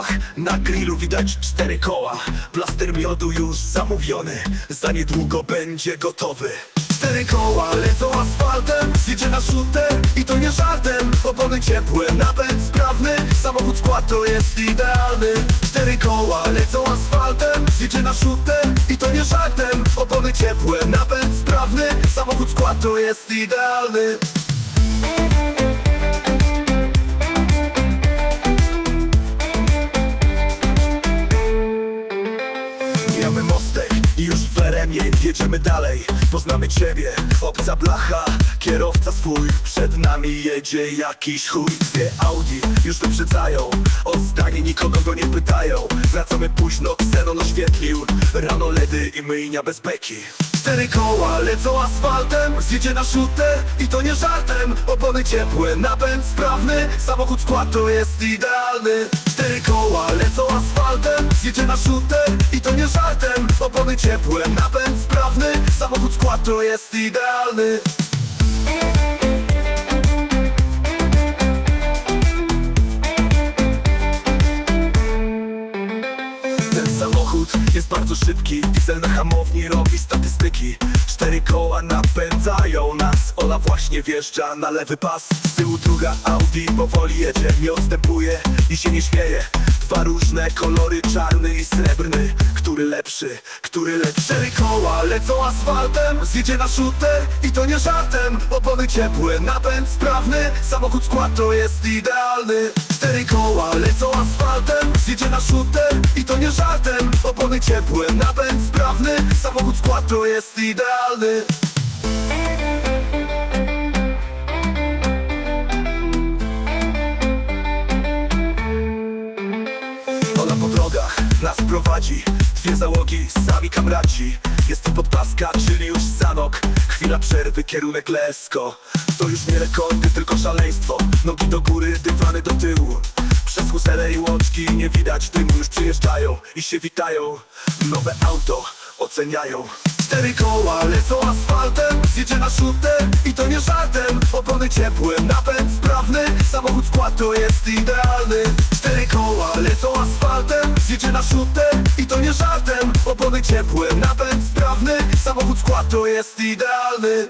zapach Na grillu widać cztery koła. Plaster miodu już zamówiony. Za niedługo będzie gotowy. Cztery koła lecą asfaltem. Zjedzie na shooter i to nie żartem. Opony ciepłe, napęd sprawny. Samochód skład to jest idealny. Cztery koła lecą asfaltem. Zjedzie na shooter i to nie żartem. Opony ciepłe, napęd sprawny. Samochód skład to jest idealny Weremie jedziemy dalej. Poznamy ciebie, obca blacha, kierowca swój. Przed nami jedzie jakiś chuj. Dwie Audi już wyprzedzają. O zdanie nikogo go nie pytają. Wracamy późno, ksenon oświetlił. Rano ledy i myjnia bez beki Cztery koła lecą asfaltem. Zjedzie na shooter i to nie żartem. Opony ciepłe, napęd sprawny. Samochód skład to jest idealny. Cztery koła lecą asfaltem. Zjedzie na shooter i to nie żartem Ciepłe, napęd sprawny. Samochód skład to jest idealny. Ten samochód jest bardzo szybki. Diesel na hamowni robi statystyki. Cztery koła napędzają nas. Ola właśnie wjeżdża na lewy pas. Z tyłu druga Audi powoli jedzie. Nie odstępuje i się nie śmieje Dwa różne kolory, czarny i srebrny. Który lepszy, który lepszy? Cztery koła lecą asfaltem. Zjedzie na shooter i to nie żartem Opony ciepłe, napęd sprawny. Samochód skład to jest idealny. Cztery koła lecą asfaltem. Zjedzie na shooter i to nie żartem Opony ciepłe, napęd sprawny. Samochód skład to jest idealny drogach nas prowadzi. Dwie załogi, sami kamraci. Jest tu podpaska, czyli już zanok Chwila przerwy, kierunek lesko. To już nie rekordy, tylko szaleństwo. Nogi do góry, dywany do tyłu. Przez husele i łączki nie widać dymu Już przyjeżdżają i się witają. Nowe auto oceniają Cztery koła lecą asfaltem. Zjedzie na shooter i to nie żartem. Opony ciepłe, napęd sprawny. Samochód skład to jest idealny. Cztery koła lecą asfaltem. Zjedzie na shooter i to nie żartem. Opony ciepłe, napęd sprawny. Samochód skład to jest idealny